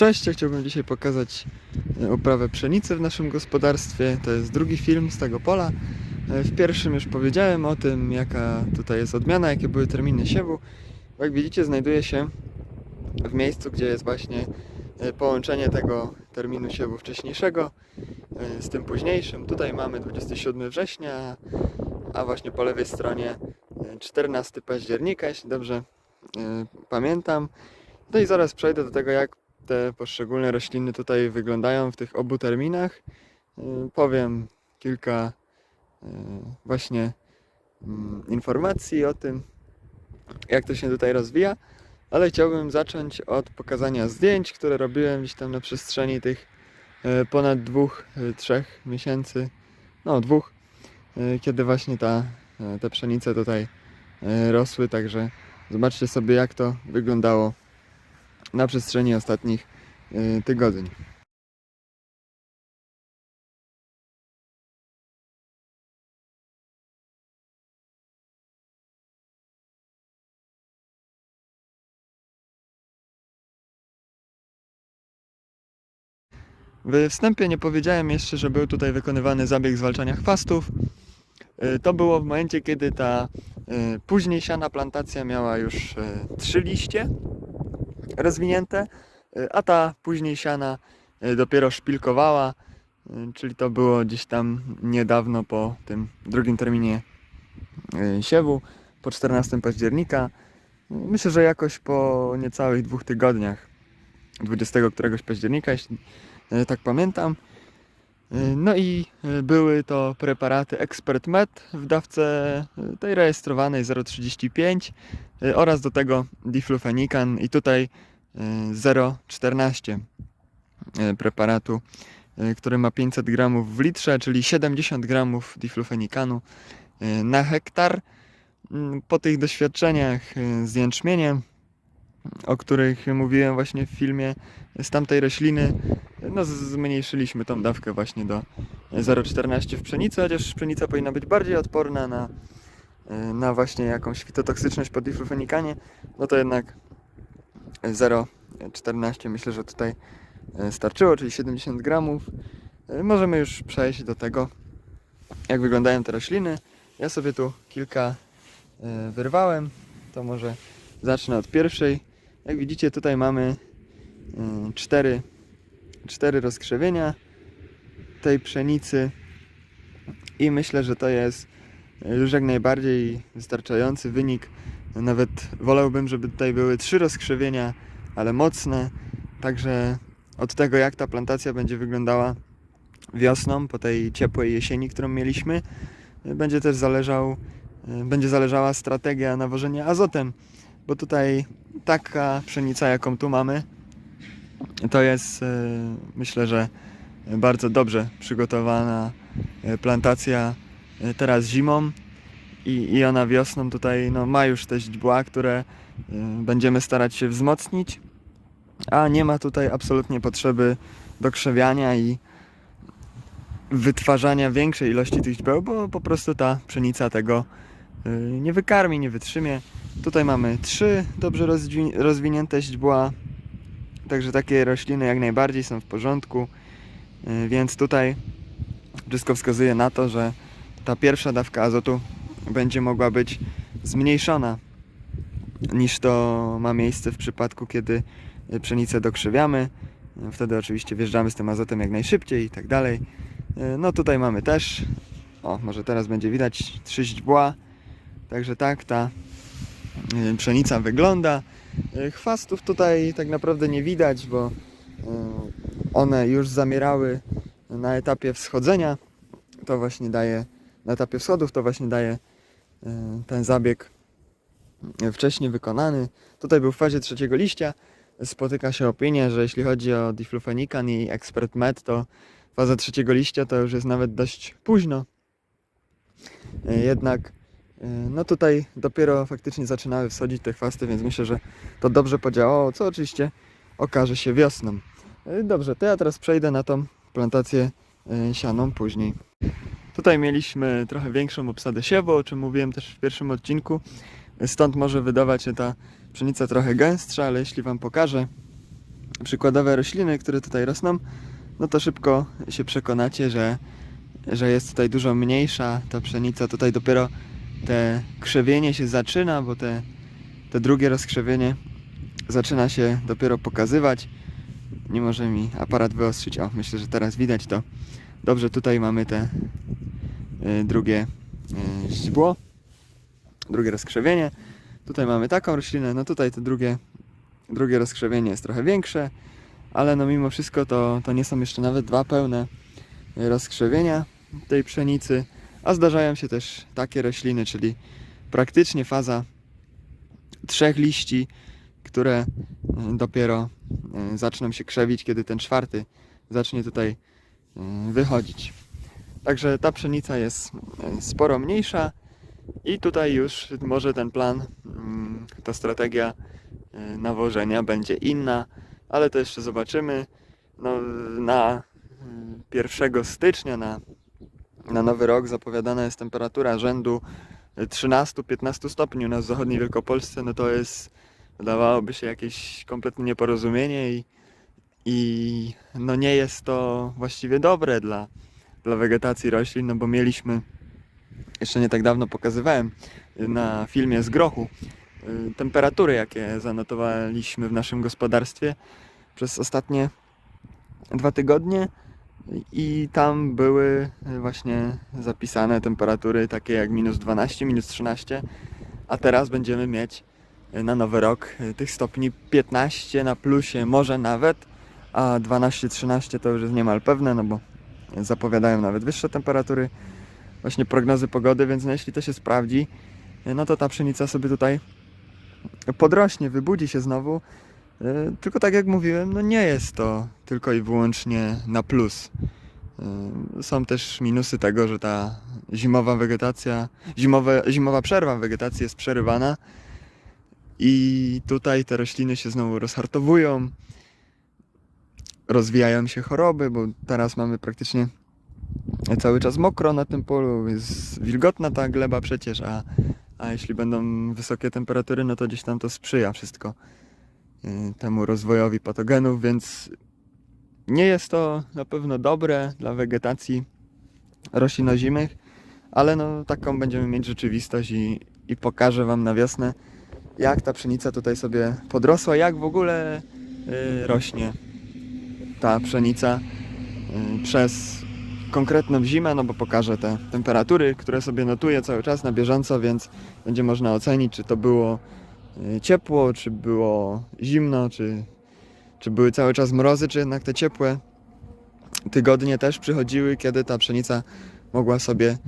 Cześć, ja chciałbym dzisiaj pokazać e, uprawę pszenicy w naszym gospodarstwie. To jest drugi film z tego pola. E, W pierwszym już powiedziałem o tym, jaka tutaj jest odmiana, jakie były terminy siewu. Jak widzicie, znajduję się w miejscu, gdzie jest właśnie e, połączenie tego terminu siewu wcześniejszego e, z tym późniejszym. Tutaj mamy 27 września, a właśnie po lewej stronie e, 14 października, jeśli dobrze e, pamiętam. No i zaraz przejdę do tego, jak te poszczególne rośliny tutaj wyglądają w tych obu terminach. Y, Powiem kilka y, właśnie mm, informacji o tym, jak to się tutaj rozwija, ale chciałbym zacząć od pokazania zdjęć, które robiłem gdzieś tam na przestrzeni tych y, ponad dwóch, trzech miesięcy, no dwóch, kiedy właśnie ta, te pszenice tutaj rosły, także zobaczcie sobie jak to wyglądało na przestrzeni ostatnich y, tygodni. W wstępie nie powiedziałem jeszcze, że był tutaj wykonywany zabieg zwalczania chwastów. Y, To było w momencie, kiedy ta y, później siana plantacja miała już trzy liście rozwinięte, y, a ta później siana y, dopiero szpilkowała, y, czyli to było gdzieś tam niedawno po tym drugim terminie siewu, po 14 października. Myślę, że jakoś po niecałych dwóch tygodniach, 20 któregoś października, jeśli tak pamiętam. No i były to preparaty Expert Med w dawce tej rejestrowanej 0,35 y, oraz do tego diflufenikan i tutaj 0,14 y, preparatu, y, który ma 500 gramów w litrze, czyli 70 gramów diflufenikanu y, na hektar. Mm, Po tych doświadczeniach z jęczmieniem, o których mówiłem właśnie w filmie z tamtej rośliny, no zmniejszyliśmy tą dawkę właśnie do 0,14 w pszenicy, chociaż pszenica powinna być bardziej odporna na, na właśnie jakąś fitotoksyczność po diflufenikanie, no to jednak 0,14 myślę, że tutaj y, starczyło, czyli 70 gramów. Y, Możemy już przejść do tego, jak wyglądają te rośliny. Ja sobie tu kilka y, wyrwałem, to może zacznę od pierwszej. Jak widzicie tutaj mamy cztery, cztery rozkrzewienia tej pszenicy i myślę, że to jest już jak najbardziej wystarczający wynik. Nawet wolałbym, żeby tutaj były trzy rozkrzewienia, ale mocne. Także od tego, jak ta plantacja będzie wyglądała wiosną, po tej ciepłej jesieni, którą mieliśmy, będzie też zależał, będzie zależała strategia nawożenia azotem, bo tutaj taka pszenica, jaką tu mamy, to jest e, myślę, że bardzo dobrze przygotowana plantacja teraz zimą i, i ona wiosną tutaj no, ma już te źdźbła, które e, będziemy starać się wzmocnić, a nie ma tutaj absolutnie potrzeby dokrzewiania i wytwarzania większej ilości tych źdźbeł, bo po prostu ta pszenica tego e, nie wykarmi, nie wytrzymie. Tutaj mamy trzy dobrze rozwi- rozwinięte źdźbła, także takie rośliny jak najbardziej są w porządku, e, więc tutaj wszystko wskazuje na to, że ta pierwsza dawka azotu będzie mogła być zmniejszona niż to ma miejsce w przypadku, kiedy e, pszenicę dokrzewiamy. E, Wtedy oczywiście wjeżdżamy z tym azotem jak najszybciej i tak dalej. E, No tutaj mamy też, o może teraz będzie widać, trzy źdźbła. Także tak ta pszenica wygląda. Chwastów tutaj tak naprawdę nie widać, bo one już zamierały na etapie wschodzenia. To właśnie daje, na etapie wschodów to właśnie daje ten zabieg wcześniej wykonany. Tutaj był w fazie trzeciego liścia. Spotyka się opinia, że jeśli chodzi o diflufenikan i Expert Med, to faza trzeciego liścia to już jest nawet dość późno. E, Jednak e, no tutaj dopiero faktycznie zaczynały wschodzić te chwasty, więc myślę, że to dobrze podziałało, co oczywiście okaże się wiosną. Dobrze, to ja teraz przejdę na tą plantację sianą później. Tutaj mieliśmy trochę większą obsadę siewu, o czym mówiłem też w pierwszym odcinku. Stąd może wydawać się ta pszenica trochę gęstsza, ale jeśli Wam pokażę przykładowe rośliny, które tutaj rosną, no to szybko się przekonacie, że, że jest tutaj dużo mniejsza ta pszenica. Tutaj dopiero te krzewienie się zaczyna, bo te, te drugie rozkrzewienie zaczyna się dopiero pokazywać. Nie może mi aparat wyostrzyć. O, myślę, że teraz widać to. Dobrze, tutaj mamy te y, drugie y, źdźbło, drugie rozkrzewienie. Tutaj mamy taką roślinę, no tutaj to drugie, drugie rozkrzewienie jest trochę większe, ale no mimo wszystko to, to nie są jeszcze nawet dwa pełne rozkrzewienia tej pszenicy, a zdarzają się też takie rośliny, czyli praktycznie faza trzech liści, które y, dopiero zaczną się krzewić, kiedy ten czwarty zacznie tutaj wychodzić. Także ta pszenica jest y, sporo mniejsza i tutaj już może ten plan, mm, ta strategia y, nawożenia będzie inna, ale to jeszcze zobaczymy. No, na y, 1 stycznia, na, na nowy rok zapowiadana jest temperatura rzędu 13-15 stopni u nas w zachodniej Wielkopolsce, no to jest wydawałoby się jakieś kompletne nieporozumienie i, i no nie jest to właściwie dobre dla, dla wegetacji roślin, no bo mieliśmy, jeszcze nie tak dawno pokazywałem na filmie z grochu, y, temperatury jakie zanotowaliśmy w naszym gospodarstwie przez ostatnie dwa tygodnie. I tam były właśnie zapisane temperatury takie jak minus 12, minus 13, a teraz będziemy mieć na nowy rok tych stopni 15 na plusie, może nawet, a 12-13 to już jest niemal pewne, no bo zapowiadają nawet wyższe temperatury, właśnie prognozy pogody, więc no jeśli to się sprawdzi, no to ta pszenica sobie tutaj podrośnie, wybudzi się znowu. E, Tylko tak jak mówiłem, no nie jest to tylko i wyłącznie na plus. E, Są też minusy tego, że ta zimowa wegetacja, zimowe, zimowa przerwa wegetacji jest przerywana i tutaj te rośliny się znowu rozhartowują, rozwijają się choroby, bo teraz mamy praktycznie cały czas mokro na tym polu, jest wilgotna ta gleba przecież, a, a jeśli będą wysokie temperatury, no to gdzieś tam to sprzyja wszystko y, temu rozwojowi patogenów, więc nie jest to na pewno dobre dla wegetacji roślinozimych, ale no taką będziemy mieć rzeczywistość i, i pokażę Wam na wiosnę, jak ta pszenica tutaj sobie podrosła, jak w ogóle y, rośnie ta pszenica y, przez konkretną zimę, no bo pokażę te temperatury, które sobie notuję cały czas na bieżąco, więc będzie można ocenić, czy to było y, ciepło, czy było zimno, czy, czy były cały czas mrozy, czy jednak te ciepłe tygodnie też przychodziły, kiedy ta pszenica mogła sobie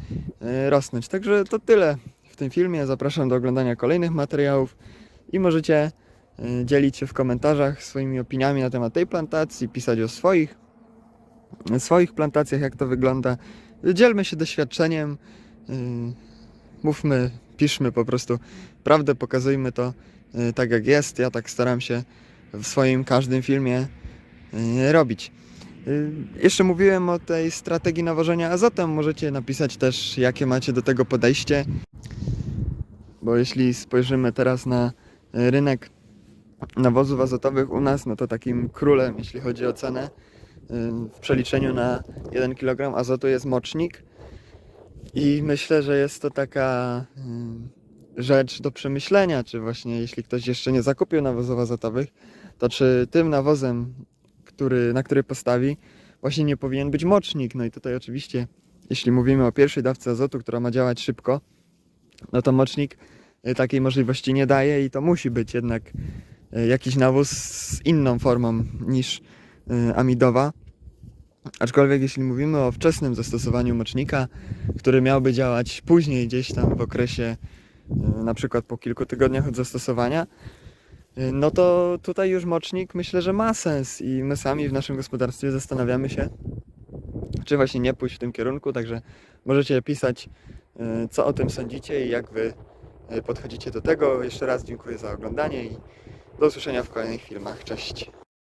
y, rosnąć. Także to tyle w tym filmie. Zapraszam do oglądania kolejnych materiałów i możecie dzielić się w komentarzach swoimi opiniami na temat tej plantacji, pisać o swoich, swoich plantacjach, jak to wygląda. Dzielmy się doświadczeniem, y, mówmy, piszmy po prostu prawdę, pokazujmy to y, tak jak jest. Ja tak staram się w swoim każdym filmie y, robić. Y, Jeszcze mówiłem o tej strategii nawożenia azotem. Możecie napisać też, jakie macie do tego podejście. Bo jeśli spojrzymy teraz na y, rynek nawozów azotowych u nas, no to takim królem, jeśli chodzi o cenę, w przeliczeniu na 1 kg azotu jest mocznik. I myślę, że jest to taka rzecz do przemyślenia, czy właśnie jeśli ktoś jeszcze nie zakupił nawozów azotowych, to czy tym nawozem, który, na który postawi, właśnie nie powinien być mocznik. No i tutaj oczywiście, jeśli mówimy o pierwszej dawce azotu, która ma działać szybko, no to mocznik y, takiej możliwości nie daje i to musi być jednak jakiś nawóz z inną formą niż y, amidowa. Aczkolwiek jeśli mówimy o wczesnym zastosowaniu mocznika, który miałby działać później, gdzieś tam w okresie y, na przykład po kilku tygodniach od zastosowania, no to tutaj już mocznik myślę, że ma sens i my sami w naszym gospodarstwie zastanawiamy się, czy właśnie nie pójść w tym kierunku, także możecie pisać, co o tym sądzicie i jak wy podchodzicie do tego. Jeszcze raz dziękuję za oglądanie i do usłyszenia w kolejnych filmach. Cześć!